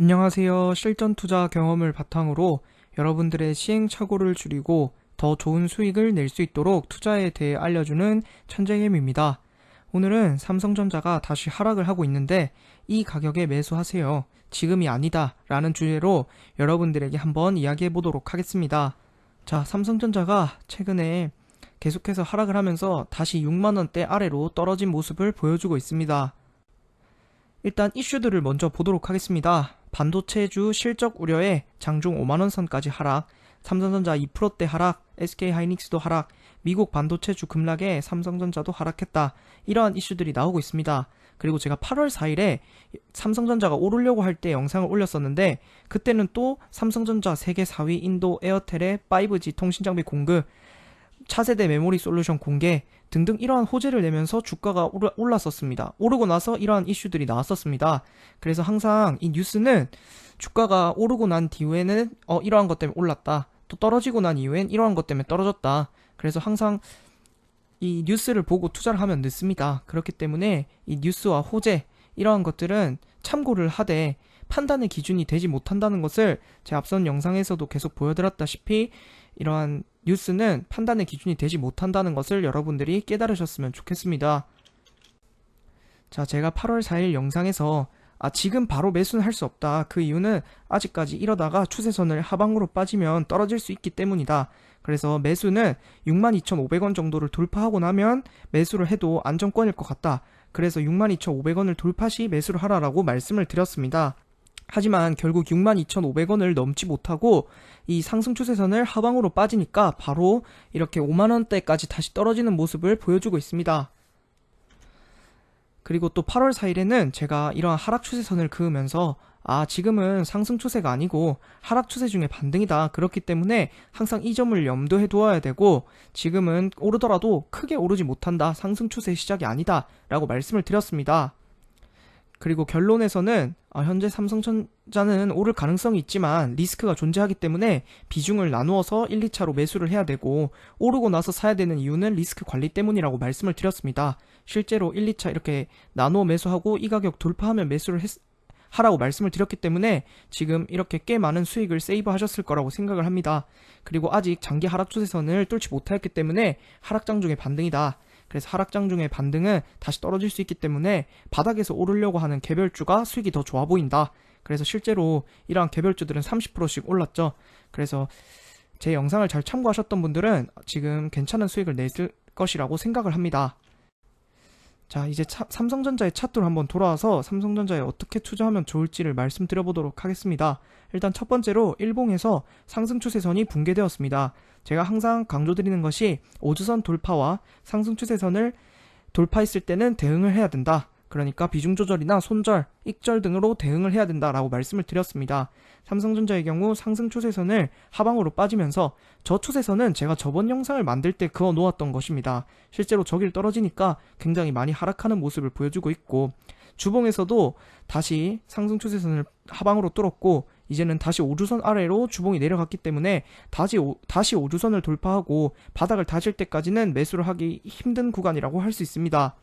안녕하세요. 실전 투자 경험을 바탕으로 여러분들의 시행착오를 줄이고 더 좋은 수익을 낼 수 있도록 투자에 대해 알려주는 천재겜입니다. 오늘은 삼성전자가 다시 하락을 하고 있는데 이 가격에 매수하세요. 지금이 아니다. 라는 주제로 여러분들에게 한번 이야기해 보도록 하겠습니다. 자, 삼성전자가 최근에 계속해서 하락을 하면서 다시 6만원대 아래로 떨어진 모습을 보여주고 있습니다. 일단 이슈들을 먼저 보도록 하겠습니다. 반도체주 실적 우려에 장중 5만원 선까지 하락, 삼성전자 2%대 하락, SK하이닉스도 하락, 미국 반도체주 급락에 삼성전자도 하락했다. 이러한 이슈들이 나오고 있습니다. 그리고 제가 8월 4일에 삼성전자가 오르려고 할 때 영상을 올렸었는데 그때는 또 삼성전자 세계 4위 인도 에어텔의 5G 통신장비 공급 차세대 메모리 솔루션 공개 등등 이러한 호재를 내면서 주가가 올랐었습니다. 오르고 나서 이러한 이슈들이 나왔었습니다. 그래서 항상 이 뉴스는 주가가 오르고 난 뒤에는 어 이러한 것 때문에 올랐다. 또 떨어지고 난 이후엔 이러한 것 때문에 떨어졌다. 그래서 항상 이 뉴스를 보고 투자를 하면 늦습니다. 그렇기 때문에 이 뉴스와 호재 이러한 것들은 참고를 하되 판단의 기준이 되지 못한다는 것을 제 앞선 영상에서도 계속 보여드렸다시피 이러한 뉴스는 판단의 기준이 되지 못한다는 것을 여러분들이 깨달으셨으면 좋겠습니다. 자, 제가 8월 4일 영상에서 아, 지금 바로 매수는 할 수 없다. 그 이유는 아직까지 이러다가 추세선을 하방으로 빠지면 떨어질 수 있기 때문이다. 그래서 매수는 62,500원 정도를 돌파하고 나면 매수를 해도 안정권일 것 같다. 그래서 62,500원을 돌파 시 매수를 하라라고 말씀을 드렸습니다. 하지만 결국 62,500원을 넘지 못하고 이 상승 추세선을 하방으로 빠지니까 바로 이렇게 5만원대까지 다시 떨어지는 모습을 보여주고 있습니다. 그리고 또 8월 4일에는 제가 이러한 하락 추세선을 그으면서 아, 지금은 상승 추세가 아니고 하락 추세 중에 반등이다. 그렇기 때문에 항상 이 점을 염두에 두어야 되고 지금은 오르더라도 크게 오르지 못한다. 상승 추세 시작이 아니다. 라고 말씀을 드렸습니다. 그리고 결론에서는 아, 현재 삼성전자는 오를 가능성이 있지만 리스크가 존재하기 때문에 비중을 나누어서 1, 2차로 매수를 해야 되고 오르고 나서 사야 되는 이유는 리스크 관리 때문이라고 말씀을 드렸습니다. 실제로 1, 2차 이렇게 나누어 매수하고 이 가격 돌파하면 매수를 했, 하라고 말씀을 드렸기 때문에 지금 이렇게 꽤 많은 수익을 세이브 하셨을 거라고 생각을 합니다. 그리고 아직 장기 하락 추세선을 뚫지 못하였기 때문에 하락장 중의 반등이다. 그래서 하락장 중의 반등은 다시 떨어질 수 있기 때문에 바닥에서 오르려고 하는 개별주가 수익이 더 좋아 보인다. 그래서 실제로 이러한 개별주들은 30%씩 올랐죠. 그래서 제 영상을 잘 참고하셨던 분들은 지금 괜찮은 수익을 냈을 것이라고 생각을 합니다. 자, 이제 차, 삼성전자의 차트로 한번 돌아와서 삼성전자에 어떻게 투자하면 좋을지를 말씀드려 보도록 하겠습니다. 일단 첫 번째로 일봉에서 상승 추세선이 붕괴되었습니다. 제가 항상 강조드리는 것이 5주선 돌파와 상승 추세선을 돌파했을 때는 대응을 해야 된다. 그러니까 비중 조절이나 손절, 익절 등으로 대응을 해야 된다라고 말씀을 드렸습니다. 삼성전자의 경우 상승 추세선을 하방으로 빠지면서 저 추세선은 제가 저번 영상을 만들 때 그어 놓았던 것입니다. 실제로 저길 떨어지니까 굉장히 많이 하락하는 모습을 보여주고 있고 주봉에서도 다시 상승 추세선을 하방으로 뚫었고 이제는 다시 5주선 아래로 주봉이 내려갔기 때문에 다시, 오, 다시 5주선을 돌파하고 바닥을 다질 때까지는 매수를 하기 힘든 구간이라고 할 수 있습니다.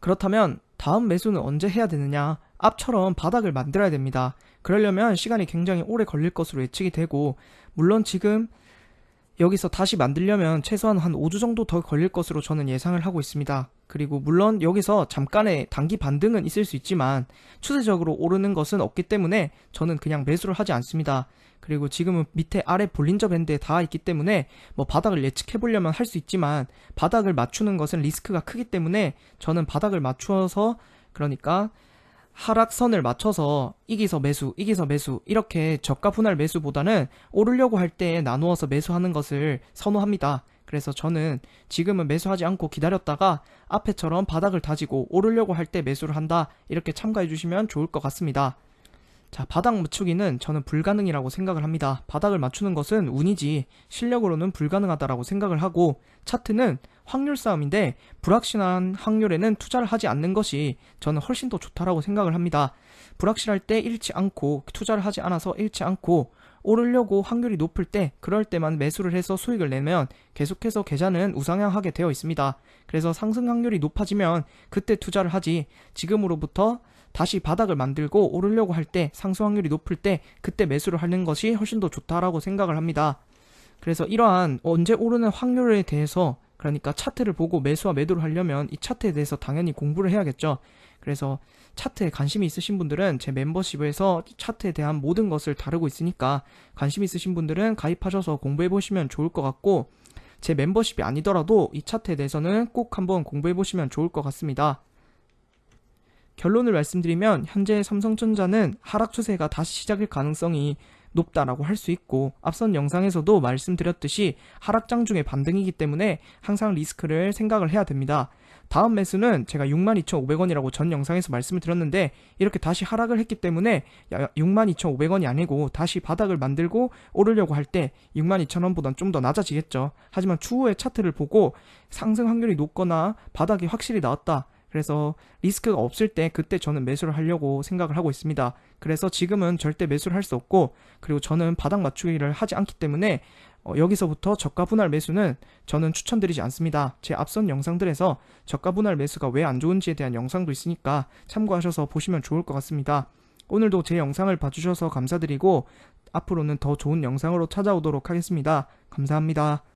그렇다면 다음 매수는 언제 해야 되느냐? 앞처럼 바닥을 만들어야 됩니다. 그러려면 시간이 굉장히 오래 걸릴 것으로 예측이 되고, 물론 지금 여기서 다시 만들려면 최소한 한 5주 정도 더 걸릴 것으로 저는 예상을 하고 있습니다. 그리고 물론 여기서 잠깐의 단기 반등은 있을 수 있지만 추세적으로 오르는 것은 없기 때문에 저는 그냥 매수를 하지 않습니다. 그리고 지금은 밑에 아래 볼린저 밴드에 닿아 있기 때문에 뭐 바닥을 예측해 보려면 할 수 있지만 바닥을 맞추는 것은 리스크가 크기 때문에 저는 바닥을 맞추어서 그러니까 하락선을 맞춰서 이기서 매수, 이기서 매수 이렇게 저가 분할 매수보다는 오르려고 할때 나누어서 매수하는 것을 선호합니다. 그래서 저는 지금은 매수하지 않고 기다렸다가 앞에처럼 바닥을 다지고 오르려고 할 때 매수를 한다 이렇게 참가해 주시면 좋을 것 같습니다. 자, 바닥 맞추기는 저는 불가능이라고 생각을 합니다. 바닥을 맞추는 것은 운이지 실력으로는 불가능하다라고 생각을 하고 차트는 확률 싸움인데 불확실한 확률에는 투자를 하지 않는 것이 저는 훨씬 더 좋다라고 생각을 합니다. 불확실할 때 잃지 않고 투자를 하지 않아서 잃지 않고 오르려고 확률이 높을 때 그럴 때만 매수를 해서 수익을 내면 계속해서 계좌는 우상향하게 되어 있습니다. 그래서 상승 확률이 높아지면 그때 투자를 하지 지금으로부터 다시 바닥을 만들고 오르려고 할 때 상승 확률이 높을 때 그때 매수를 하는 것이 훨씬 더 좋다라고 생각을 합니다. 그래서 이러한 언제 오르는 확률에 대해서 그러니까 차트를 보고 매수와 매도를 하려면 이 차트에 대해서 당연히 공부를 해야겠죠. 그래서 차트에 관심이 있으신 분들은 제 멤버십에서 차트에 대한 모든 것을 다루고 있으니까 관심 있으신 분들은 가입하셔서 공부해 보시면 좋을 것 같고 제 멤버십이 아니더라도 이 차트에 대해서는 꼭 한번 공부해 보시면 좋을 것 같습니다. 결론을 말씀드리면 현재 삼성전자는 하락 추세가 다시 시작일 가능성이 높다라고 할 수 있고 앞선 영상에서도 말씀드렸듯이 하락장 중의 반등이기 때문에 항상 리스크를 생각을 해야 됩니다. 다음 매수는 제가 62,500원이라고 전 영상에서 말씀을 드렸는데 이렇게 다시 하락을 했기 때문에 62,500원이 아니고 다시 바닥을 만들고 오르려고 할 때 62,000원보단 좀 더 낮아지겠죠. 하지만 추후에 차트를 보고 상승 확률이 높거나 바닥이 확실히 나왔다. 그래서 리스크가 없을 때 그때 저는 매수를 하려고 생각을 하고 있습니다. 그래서 지금은 절대 매수를 할 수 없고 그리고 저는 바닥 맞추기를 하지 않기 때문에 어, 여기서부터 저가 분할 매수는 저는 추천드리지 않습니다. 제 앞선 영상들에서 저가 분할 매수가 왜 안 좋은지에 대한 영상도 있으니까 참고하셔서 보시면 좋을 것 같습니다. 오늘도 제 영상을 봐주셔서 감사드리고 앞으로는 더 좋은 영상으로 찾아오도록 하겠습니다. 감사합니다.